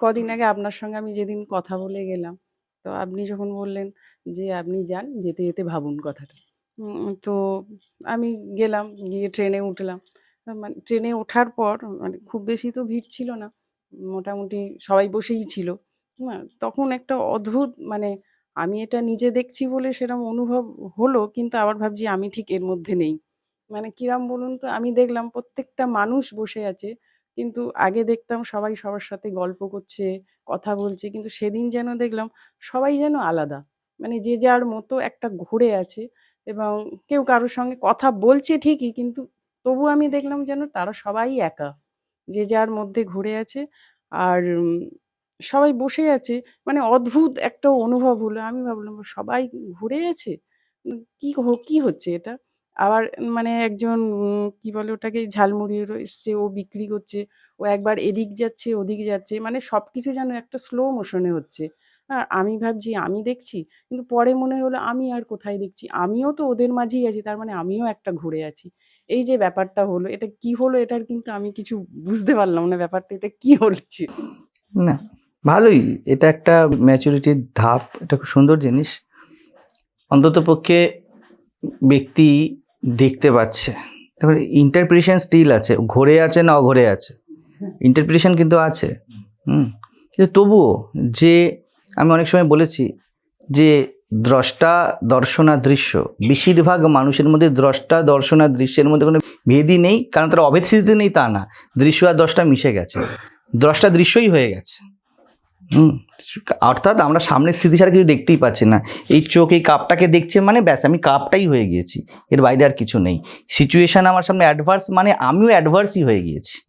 কদিন আগে আপনার সঙ্গে আমি যেদিন কথা বলে গেলাম, তো আপনি যখন বললেন যে আপনি যান, যেতে যেতে ভাবুন কথাটা। তো আমি গেলাম, গিয়ে ট্রেনে উঠলাম। মানে ট্রেনে ওঠার পর মানে খুব বেশি তো ভিড় ছিল না, মোটামুটি সবাই বসেই ছিল। তখন একটা অদ্ভুত মানে আমি এটা নিজে দেখছি বলে সেরকম অনুভব হলো, কিন্তু আবার ভাবছি আমি ঠিক এর মধ্যে নেই। মানে কিরাম বলুন তো, আমি দেখলাম প্রত্যেকটা মানুষ বসে আছে কিন্তু আগে দেখতাম সবাই সবার সাথে গল্প করছে, কথা বলছে। কিন্তু সেদিন যেন দেখলাম সবাই যেন আলাদা। মানে যে যার মতো একটা ঘুরে আছে এবং কেউ কারোর সঙ্গে কথা বলছে ঠিকই, কিন্তু তবু আমি দেখলাম যেন তারা সবাই একা। যে যার মধ্যে ঘুরে আছে আর সবাই বসে আছে। মানে অদ্ভুত একটা অনুভব হলো। আমি ভাবলাম, সবাই ঘুরে আছে? কি কি হচ্ছে এটা? আবার মানে একজন কি বলে ওটাকে, ঝালমুড়ির এসছে, ও বিক্রি করছে, ও একবার এদিক যাচ্ছে, ওদিক যাচ্ছে মানে সব কিছু যেন একটা স্লো মোশনে হচ্ছে। আর আমি ভাবছি, আমি দেখছি, কিন্তু পরে মনে হলো, আমি আর কোথায় দেখছি? আমিও তো ওদের মাঝেই আছি, তার মানে আমিও একটা ঘুরে আছি। এই যে ব্যাপারটা হলো, এটা কি হলো, এটার কিন্তু আমি কিছু বুঝতে পারলাম না, ব্যাপারটা এটা কি হচ্ছে? না, ভালোই, এটা একটা ম্যাচুরিটির ধাপ, এটা খুব সুন্দর জিনিস। অন্তত পক্ষে ব্যক্তি দেখতে পাচ্ছে। দেখুন ইন্টারপ্রিটেশন স্টিল আছে। ঘোরে আছে না অঘরে আছে? ইন্টারপ্রিটেশন কিন্তু আছে। হুম। কিন্তু তবুও যে আমি অনেক সময় বলেছি যে দ্রষ্টা দর্শনা দৃশ্য, বেশিরভাগ মানুষের মধ্যে দ্রষ্টা দর্শনা দৃশ্যের মধ্যে কোনো ভেদই নেই, কারণ তারা অভেদ নেই তা না। দৃশ্য আর দশটা মিশে গেছে। দ্রষ্টা দৃশ্যই হয়ে গেছে। হুম। অর্থাৎ আমরা সামনের স্থিতি ছাড়া কিছু দেখতেই পাচ্ছি না। এই চোখ, এই কাপটাকে দেখছে মানে ব্যাস, আমি কাপটাই হয়ে গিয়েছি। এর বাইরে আর কিছু নেই। সিচুয়েশান আমার সামনে অ্যাডভার্স মানে আমিও অ্যাডভার্সই হয়ে গিয়েছি।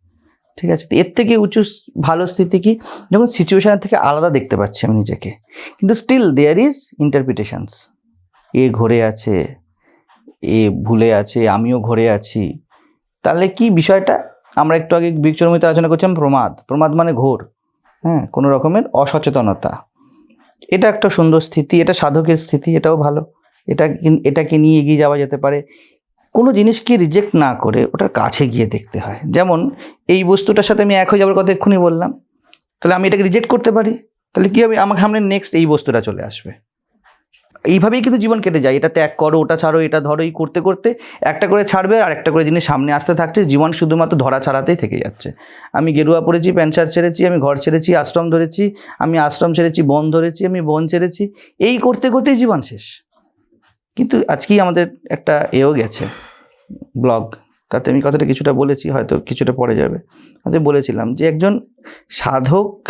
ঠিক আছে? এর থেকে উঁচু ভালো স্থিতি কি? যখন সিচুয়েশানের থেকে আলাদা দেখতে পাচ্ছি আমি নিজেকে। কিন্তু স্টিল দেয়ার ইজ ইন্টারপ্রিটেশনস এ ঘরে আছে, এ ভুলে আছে, আমিও ঘরে আছি। তাহলে কি বিষয়টা? আমরা একটু আগে বিচরমিতে আলোচনা করছিলাম প্রমাদ। প্রমাদ মানে ঘোর। হ্যাঁ কোনো রকমের অসচেতনতা। এটা একটা সুন্দর স্থিতি, এটা সাধকের স্থিতি, এটাও ভালো। এটা এটাকে নিয়ে এগিয়ে যাওয়া যেতে পারে। কোনো জিনিসকে রিজেক্ট না করে ওটার কাছে গিয়ে দেখতে হয়। যেমন এই বস্তুটার সাথে আমি এক হয়ে যাওয়ার কথা এক্ষুনি বললাম। তাহলে আমি এটাকে রিজেক্ট করতে পারি? তাহলে কী হবে? আমার সামনে নেক্সট এই বস্তুটা চলে আসবে। এইভাবেই কিন্তু জীবন কেটে যায়। এটা ত্যাগ করো, ওটা ছাড়ো, এটা ধরো, এই করতে করতে একটা করে ছাড়বে আর একটা করে জিনিস সামনে আসতে থাকছে। জীবন শুধুমাত্র ধরা ছাড়াতেই থেকে যাচ্ছে। আমি গেরুয়া পড়েছি, প্যান্ট শার্ট ছেড়েছি, আমি ঘর ছেড়েছি, আশ্রম ধরেছি, আমি আশ্রম ছেড়েছি, বন ধরেছি, আমি বন ছেড়েছি, এই করতে, করতেই জীবন শেষ। কিন্তু আজকেই আমাদের একটা এও গেছে ব্লগ। তাতে আমি কথাটা কিছুটা বলেছি, হয়তো কিছুটা পড়ে যাবে। আমি বলেছিলাম যে একজন সাধক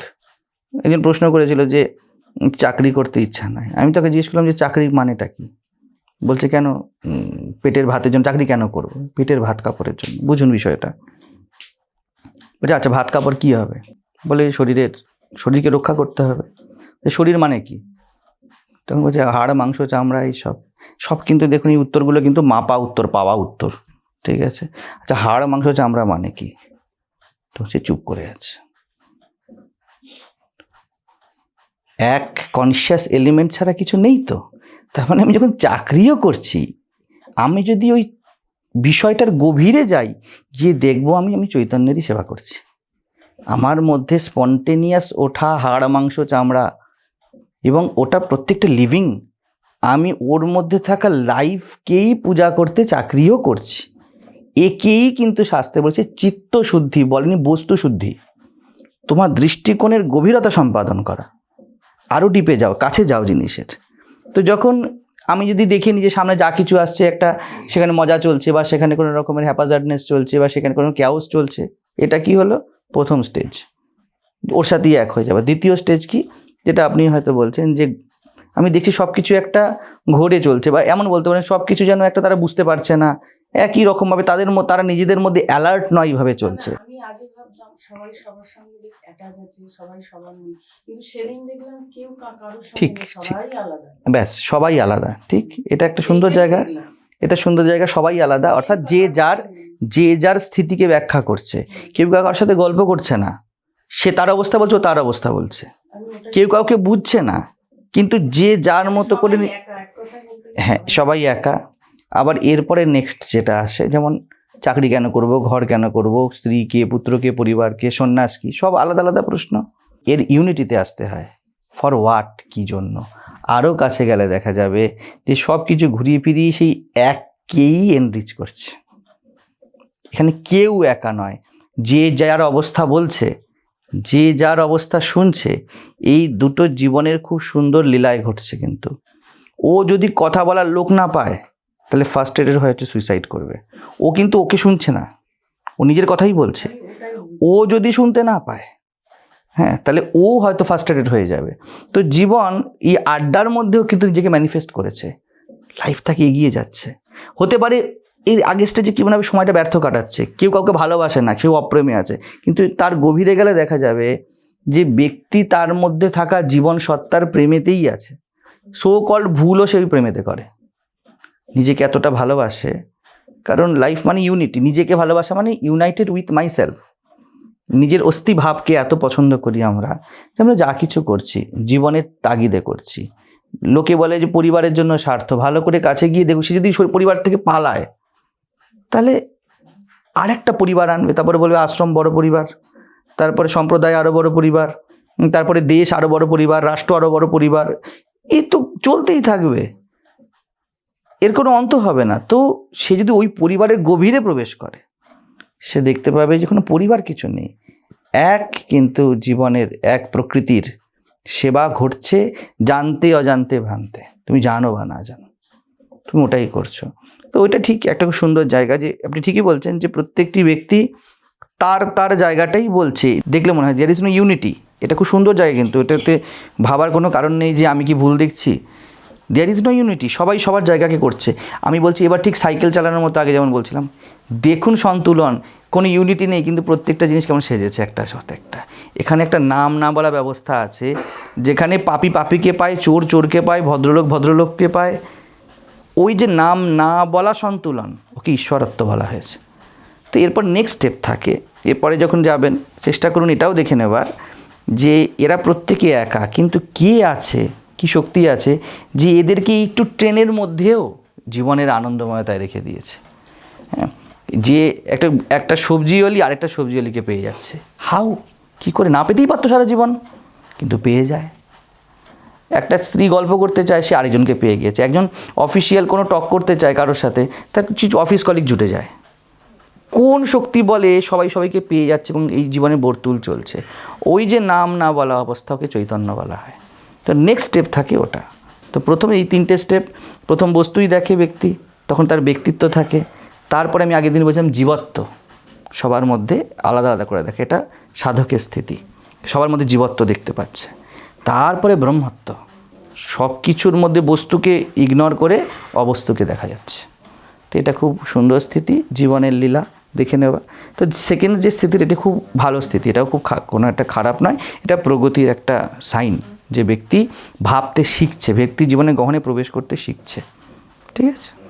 একজন প্রশ্ন করেছিল যে চাকরি করতে ইচ্ছা নাই। আমি তাকে জিজ্ঞেস করলাম যে চাকরির মানেটা কি? বলছে, কেন পেটের ভাতের জন্য চাকরি কেন করব? পেটের ভাত কাপড়ের জন্য। বুঝুন বিষয়টা। বলছে আচ্ছা ভাত কাপড় কি হবে? বলে, শরীরের, শরীরকে রক্ষা করতে হবে। শরীর মানে কি? তখন বলছে, হাড়, মাংস, চামড়া এইসব সব কিন্তু দেখুন, এই উত্তরগুলো কিন্তু মাপা উত্তর, পাওয়া উত্তর। ঠিক আছে? আচ্ছা হাড়, মাংস, চামড়া মানে কি? তো সে চুপ করে আছে। এক কনসিয়াস এলিমেন্ট ছাড়া কিছু নেই তো? তার মানে আমি যখন চাকরিও করছি, আমি যদি ওই বিষয়টার গভীরে যাই, গিয়ে দেখব আমি আমি চৈতন্যেরই সেবা করছি। আমার মধ্যে স্পন্টেনিয়াস ওঠা, হাড়, মাংস, চামড়া এবং ওটা প্রত্যেকটা লিভিং আমি ওর মধ্যে থাকা লাইফকেই পূজা করতে, চাকরিও করছি। একেই কিন্তু শাস্ত্রে বলছে চিত্ত শুদ্ধি বলেনি বস্তু শুদ্ধি। তোমার দৃষ্টিকোণের গভীরতা সম্পাদন করা। আরও ডিপে যাও, কাছে যাও জিনিসের। তো যখন আমি যদি দেখি নিজের সামনে যা কিছু আসছে একটা, সেখানে মজা চলছে বা সেখানে কোনো রকমের হ্যাপাজার্ডনেস চলছে বা সেখানে কোনো ক্যাওস চলছে, এটা কি হলো? প্রথম স্টেজ ওর সাথেই এক হয়ে যাবে। দ্বিতীয় স্টেজ কি? যেটা আপনি হয়তো বলছেন যে, আমি দেখছি সব কিছু একটা ঘোরে চলছে বা এমন বলতে পারেন সব কিছু যেন একটা তারা বুঝতে পারছে না একই রকমভাবে তাদের ম- তারা নিজেদের মধ্যে অ্যালার্ট নয় এইভাবে চলছে। আমি আগে ভাবতাম সবাই সবার সঙ্গে অ্যাটাচ আছে সবাই সবার কিন্তু সেদিন দেখলাম কেউ কারোর ঠিক। সবাই আলাদা। ব্যাস সবাই আলাদা ঠিক? এটা একটা সুন্দর জায়গা। এটা সুন্দর জায়গা সবাই আলাদা। অর্থাৎ যে যার যে যার স্থিতিকে ব্যাখ্যা করছে। কেউ কারোর সাথে গল্প করছে না। সে তার অবস্থা বলছে ও তার অবস্থা বলছে। কেউ কাউকে বুঝছে না। কিন্তু যে যার মতো করে হ্যাঁ সবাই একা। আবার এরপরে নেক্সট যেটা আসে, যেমন চাকরি কেন করব, ঘর কেন করব, স্ত্রী কে, পুত্র কে, পরিবার কে, সন্ন্যাস কি, সব আলাদা আলাদা প্রশ্ন। এর ইউনিটিতে আসতে হয়। ফর হোয়াট কী জন্য? আরও কাছে গেলে দেখা যাবে যে সব কিছু ঘুরিয়ে ফিরিয়ে সেই এককেই এনরিচ করছে। এখানে কেউ একা নয়। যে যার অবস্থা বলছে, যে যার অবস্থা শুনছে, এই দুটো জীবনের খুব সুন্দর লীলায় ঘটছে কিন্তু। ও যদি কথা বলার লোক না পায় তাহলে ফার্স্ট এডের হয়তো সুইসাইড করবে। ও কিন্তু ওকে শুনছে না। ও নিজের কথাই বলছে। ও যদি শুনতে না পায় হ্যাঁ তাহলে ও হয়তো ফার্স্ট্রেটেড হয়ে যাবে। তো জীবন এই আড্ডার মধ্যেও কিন্তু নিজেকে ম্যানিফেস্ট করেছে। লাইফটাকে এগিয়ে যাচ্ছে। হতে পারে এর আগের স্টেজে কি মনে সময়টা ব্যর্থ কাটাচ্ছে, কেউ কাউকে ভালোবাসে না, কেউ অপ্রেমে আছে, কিন্তু তার গভীরে গেলে দেখা যাবে যে ব্যক্তি তার মধ্যে থাকা জীবন সত্তার প্রেমেতেই আছে। সো কল্ড ভুলও সেই প্রেমেতে করে। নিজেকে এতটা ভালোবাসে। কারণ লাইফ মানে ইউনিটি নিজেকে ভালোবাসা মানে ইউনাইটেড উইথ মাই সেলফ নিজের অস্থি ভাবকে এত পছন্দ করি আমরা যে আমরা যা কিছু করছি, জীবনের তাগিদে করছি। লোকে বলে যে পরিবারের জন্য স্বার্থ। ভালো করে কাছে গিয়ে দেখো, সে যদি পরিবার থেকে পালায়, তাহলে আরেকটা পরিবার আনবে। তারপরে বলবে আশ্রম বড় পরিবার, তারপরে সম্প্রদায় আরও বড় পরিবার তারপরে দেশ আরও বড় পরিবার, রাষ্ট্র আরও বড় পরিবার। এই তো চলতেই থাকবে। এর কোনো অন্ত হবে না। তো সে যদি ওই পরিবারের গভীরে প্রবেশ করে, সে দেখতে পাবে যে কোনো পরিবার কিছু নেই। এক কিন্তু জীবনের এক প্রকৃতির সেবা ঘটছে জানতে, অজান্তে, ভ্রান্তে। তুমি জানো বা না জানো। তুমি ওটাই করছ। তো ওইটা ঠিক একটা খুব সুন্দর জায়গা যে আপনি ঠিকই বলছেন যে প্রত্যেকটি ব্যক্তি তার তার জায়গাটাই বলছে। দেখলে মনে হয় দেয়ার ইজ নো ইউনিটি এটা খুব সুন্দর জায়গা কিন্তু। এটাতে ভাবার কোনো কারণ নেই যে আমি কি ভুল দেখছি। দেয়ার ইজ নো ইউনিটি সবাই সবার জায়গাকে করছে। আমি বলছি, এবার ঠিক সাইকেল চালানোর মতো আগে যেমন বলছিলাম। দেখুন সন্তুলন, কোনো ইউনিটি নেই, কিন্তু প্রত্যেকটা জিনিস কেমন সেজেছে একটা সাথে একটা। এখানে একটা নাম না বলা ব্যবস্থা আছে, যেখানে পাপি পাপিকে পায়, চোর চোরকে পায়, ভদ্রলোক ভদ্রলোককে পায়। ওই যে নাম না বলা সন্তুলন, ওকে ঈশ্বরত্ব বলা হয়েছে। তো এরপর নেক্সট স্টেপ থাকে, এরপরে যখন যাবেন, চেষ্টা করুন এটাও দেখে নেবার যে এরা প্রত্যেকে একা, কিন্তু কে আছে? কি শক্তি আছে যে এদেরকে একটু ট্রেনের মধ্যেও জীবনের আনন্দময়তায় রেখে দিয়েছে। হ্যাঁ যে একটা একটা সবজিওয়ালি আরেকটা সবজিওয়ালিকে পেয়ে যাচ্ছে। হাউ? কি করে? না পেতেই পারতো সারা জীবন, কিন্তু পেয়ে যায়। একটা স্ত্রী গল্প করতে চায়, সে আরেকজনকে পেয়ে গিয়েছে। একজন অফিসিয়াল কোনো টক করতে চায় কারোর সাথে, তার কিছু অফিস কলিগ জুটে যায়। কোন শক্তি বলে সবাই সবাইকে পেয়ে যাচ্ছে এবং এই জীবনে বর্তুল চলছে? ওই যে নাম না বলা অবস্থাকে চৈতন্য বলা হয়? তো নেক্সট স্টেপ থাকে ওটা। তো প্রথমে এই তিনটে স্টেপ প্রথম বস্তুই দেখে ব্যক্তি, তখন তার ব্যক্তিত্ব থাকে। তারপরে আমি আগের দিন বলছিলাম জীবত্ব। সবার মধ্যে আলাদা আলাদা করে দেখে। এটা সাধকের স্থিতি। সবার মধ্যে জীবত্ব দেখতে পাচ্ছে। তারপরে ব্রহ্মত্ব। সব কিছুর মধ্যে বস্তুকে ইগনোর করে অবস্তুকে দেখা যাচ্ছে। তো এটা খুব সুন্দর স্থিতি, জীবনের লীলা, দেখে নেওয়া। তো সেকেন্ড যে স্থিতির, এটা খুব ভালো স্থিতি। এটাও খুব কোনো একটা খারাপ নয়। এটা প্রগতির একটা সাইন যে ব্যক্তি ভাবতে শিখছে ব্যক্তি জীবনে গহনে প্রবেশ করতে শিখছে। ঠিক আছে?